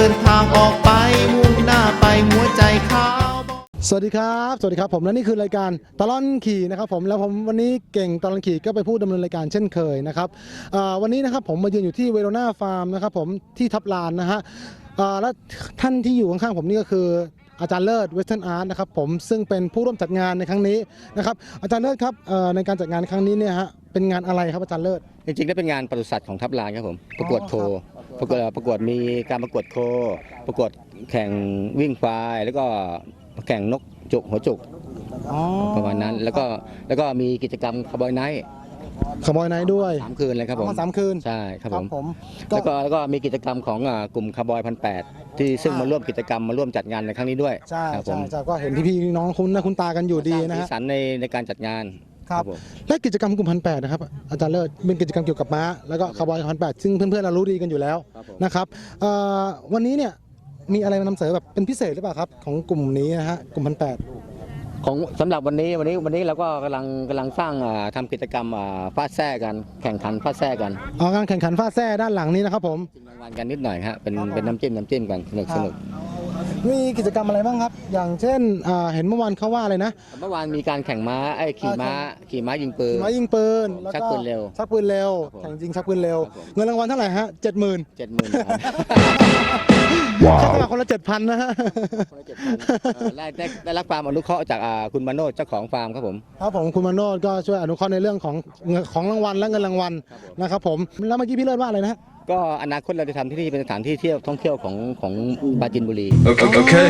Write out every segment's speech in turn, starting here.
ดินทางออกไปมุ่งหน้าไปหัวใจขาวบอกสวัสดีครับ สวัสดีครับผมและนี่คือรายการตลอนขี่นะครับผมแล้วผมวันนี้เก่งตลอนขี่ก็ไปพูดดำเนินรายการเช่นเคยนะครับอ่าวันนี้นะครับผมมายืนอยู่ที่เวโรนาฟาร์มนะครับผมที่ทับลานนะฮะอ่าและท่านที่อยู่ข้างๆผมนี่ก็คืออาจารย์เลิศเวสเทิร์นอาร์ตนะครับผมซึ่งเป็นผู้ร่วมจัดงานในครั้งนี้นะครับอาจารย์เลิศครับเอ่อในการจัดงานครั้งนี้เนี่ยฮะเป็นงานอะไรครับอาจารย์เลิศ จริงๆแล้วเป็นงานปศุสัตว์ของทัพลานครับผมประกวดโคครับ ประกวดประกวดมีการประกวดโค ประกวดแข่งวิ่งควาย แล้วก็แข่งนกจุกหัวจุกอ๋อประมาณนั้น แล้วก็แล้วก็มีกิจกรรมคาร์บอยไนท์ขโมยไนท์ด้วยสามคืนเลยครับผมมาสามคืนใช่ครับผม ผมก็ แล้วก็แล้วก็มีกิจกรรมของอ่ากลุ่มคาร์บอยพันแปดที่ซึ่งมาร่วมกิจกรรมมาร่วมจัดงานในครั้งนี้ด้วยใช่ครับผใช่มใช่ก็เห็นพี่ๆน้องคุณหน้าคุณตากันอยู่ดีนะสีฮะสันในในการจัดงาน ครับผมและกิจกรรมกลุ่มพันแปดนะครับอาจารย์เลิศเป็นกิจกรรมเกี่ยวกับม้าแล้วก็คาร์บอยพันแปดซึ่งเพื่อนๆเรารู้ดีกันอยู่แล้วครับผมนะครับเอ่อวันนี้เนี่ยมีอะไรมานำเสนอแบบเป็นพิเศษหรือเปล่าครับของกลุ่มนี้นะฮะกลุ่มพันแปดของสำหรับวันนี้วันนี้วันนี้เราก็กำลังกำลังสร้างอ่าทำกิจกรรมอ่าฟาดแท้กัน แข่งขันฟาดแท้กันเอาการแข่งขันฟาดแซ่ด้านหลังนี้นะครับผมชิงรางวัลกันนิดหน่อยฮะเป็นเป็นน้ำจิ้มน้ำจิ้มกันสนุกสนุก มีกิจกรรมอะไรบ้างครับ อย่างเช่นอ่าเห็นเมื่อวานเขาว่าอะไรนะเมื่อวานมีการแข่งม้าไอ้ยขี่ม้าขี่ม้ายิงปืน ขี่ม้ายิงปืนแล้วชักปืนเร็วชักปืนเร็วครับผมแข่งจริงชักปืนเร็ว ครับผม เงินรางวัลเท่าไหร่ฮะเจ็ดหมื่นเจ็ดหมื่นว้าวคนละเจ็ดพันนะฮะได้ได้ได้รับความอนุเคราะห์จากอ่าคุณมาโนดเจ้าของฟาร์มครับผม ครับผมคุณมาโนดก็ช่วยอนุเคราะห์ในเรื่องของเงินของรางวัลและเงินรางวัลนะครับผมแล้วเมื่อกี้พี่เลิศว่าอะไรนะฮะ ก็อนาคตเราจะทำที่นี่เป็นสถานที่เที่ยวท่องเที่ยวของของปราจินบุรี Okay. okay.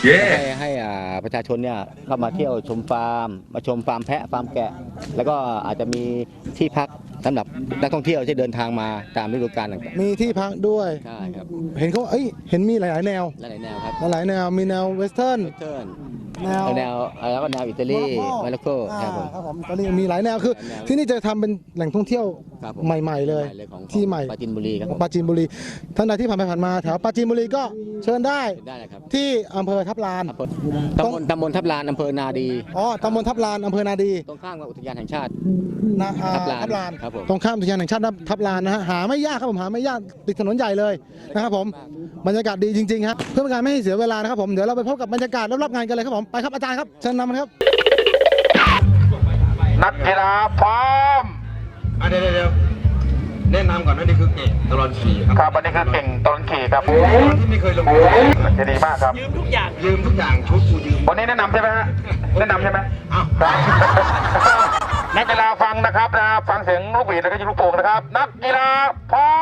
ให้ Yeah. ให้อ่าประชาชนเนี่ยเข้ามาเที่ยวชมฟาร์ม มาชมฟาร์มแพะฟาร์มแกะ แล้วก็อาจจะมีที่พักสำหรับนักท่องเที่ยวที่เดินทางมาตามฤดูกาลต่างมีที่พักด้วย ๆใช่ครับเห็นเขาเอ้ย เห็นมีหลาย ๆ แนว หลายๆแนวครับหลายๆแนว มีแนวเวสเทิร์นเวสเทิร์น แนวแนวแล้วก็แนวอิตาลีมาร็อกโกอ่าครับผมครับผมตอนนี้มีหลายแนวคือหลายแนวที่นี่จะทำเป็นแหล่งท่องเที่ยวครับผมใหม่ ๆ เลยของที่ใหม่ปราจินบุรีครับขผองมปราจีนบุรีท่านใดที่ผ่านไปผ่านมาแถวปราจีนบุรีก็เชิญได้ได้นะครับที่อำเภอทับลานอำเภอตำบลตำบลทับลานอำเภอนาดีอ๋อตำบลทับลานอำเภอนาดี ตรงข้ามกับอุทยานแห่งชาตินาอ่าทับลานทับลานครับผมตรงข้ามอุทยานแห่งชาติทับลานนะฮะหาไม่ยากครับผมหาไม่ยากติดถนนใหญ่เลยนะครับผมบรรยากาศดีจริงๆครับเพื่อเป็นการไม่ให้เสียเวลานะครับผมเดี๋ยวเราไปพบกับบรรยากาศรอบๆงานกันเลยครับผมไปครับอาจารย์ครับเชิญนำมันครับ นักกีฬาพร้อมอะเดี๋ยวเดี๋ยวเดี๋ยวแนะนำก่อนว่านี่คือเก่งตลอดขี่ครับครับวันนี้คือเก่งตอนขี่ครับคนที่ไม่เคยลงจะดีมากครับยืมทุกอย่างชุดกูยืมวันนี้แนะนำใช่ไหมฮะ แนะนำใช่ไหมอ้าวครับนักกีฬาฟังนะครับนะฟังเสียงลูกหวีดแล้วก็ยิงลูกโป่งนะครับ นักกีฬาพร้อม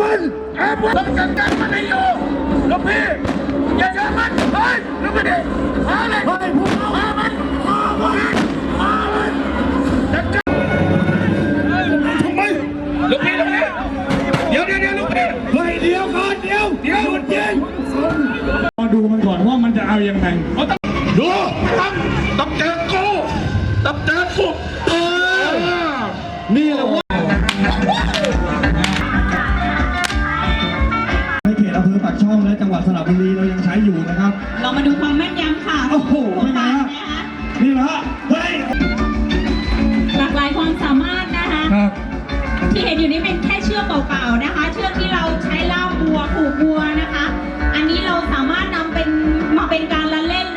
มันแอบมันกันกันมันไม่อยู่ลูกพี่อย่าเจอมันเฮ้ยลูกพี่ดิฆ่าเลยเฮ้ยพวกเราฆ่ามันฆ่ามันฆ่ามันจัดการเฮ้ยทำไมลูกพี่ลูกพี่เดี๋ยวเดี๋ยวเดี๋ยวลูกพี่เฮ้ยเดี๋ยวก่อนเดี๋ยวเดี๋ยวมันยิงมาดูมันก่อนว่ามันจะเอายังไง เฮ้ยหลากหลายความสามารถนะคะ ครับ ที่เห็นอยู่นี้เป็นแค่เชือกเปล่าๆนะคะ เชือกที่เราใช้ล่ามวัวผูกวัวนะคะ อันนี้เราสามารถนำเป็นมาเป็นการละเล่น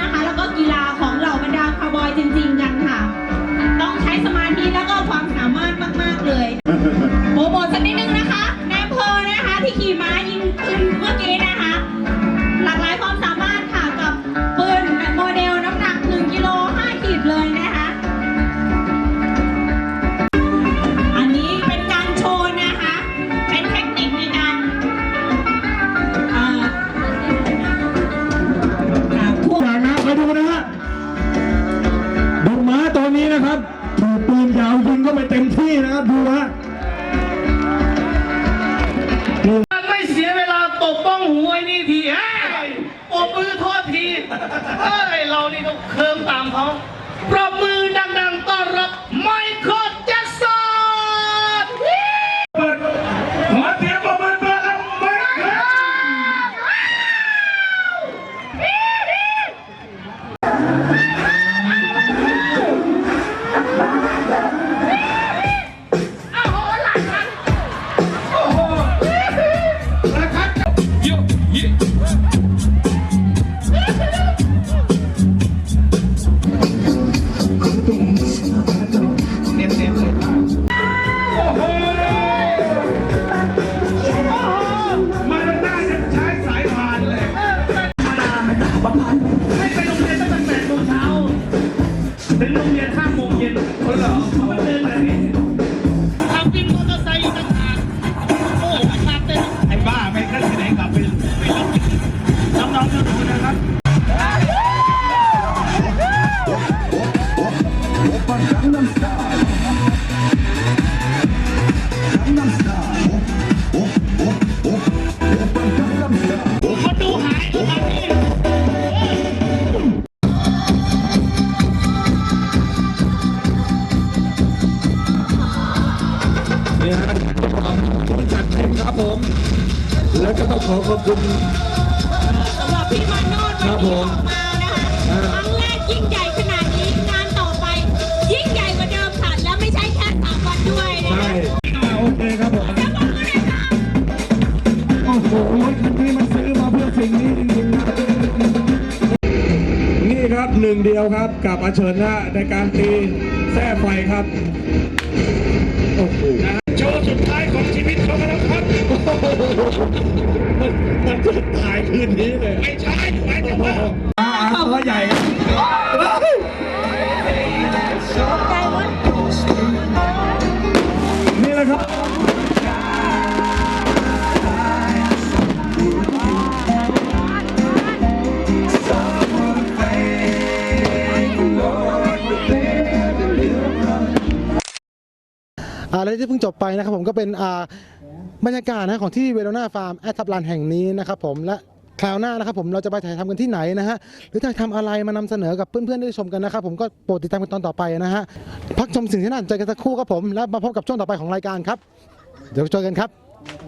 ปรบมือ แล้วก็ต้องขอขอบคุณสำหรับพี่มาโนดครับผมมานะคะครั้งแรกยิ่งใหญ่ขนาดนี้งานต่อไป ยิ่งใหญ่กว่าเดิมค่ะและไม่ใช่แค่สามวันด้วยนะใช่คะอ่าโอเคครับผมแล้วบอกเลยค่ะ โอ้โหรถคันนี้มันซื้อมาเพื่อสิ่งนี้จริงๆนะนี่ครับหนึ่งเดียวครับกับอาเฉินนะในการตีแท้ไฟครับ โอ้โหโชว์ มันจะตายคืนนี้เลย ไม่ใช่หัวเาาใหญ่อะไรที่เพิ่งจบไปนะครับผมก็เป็นอ่า บรรยากาศนะของที่เวโรนาฟาร์มแอดทับลานแห่งนี้นะครับผมและคราวหน้านะครับผมเราจะไปถ่ายทำกันที่ไหนนะฮะหรือถ่ายทำอะไรมานำเสนอกับเพื่อนๆได้ชมกันนะครับผมก็โปรดติดตามกันตอนต่อไปนะฮะพักชมสิ่งที่น่าสนใจกันสักครู่ครับผม แล้วมาพบกับช่วงต่อไปของรายการครับ เดี๋ยวเจอกันครับ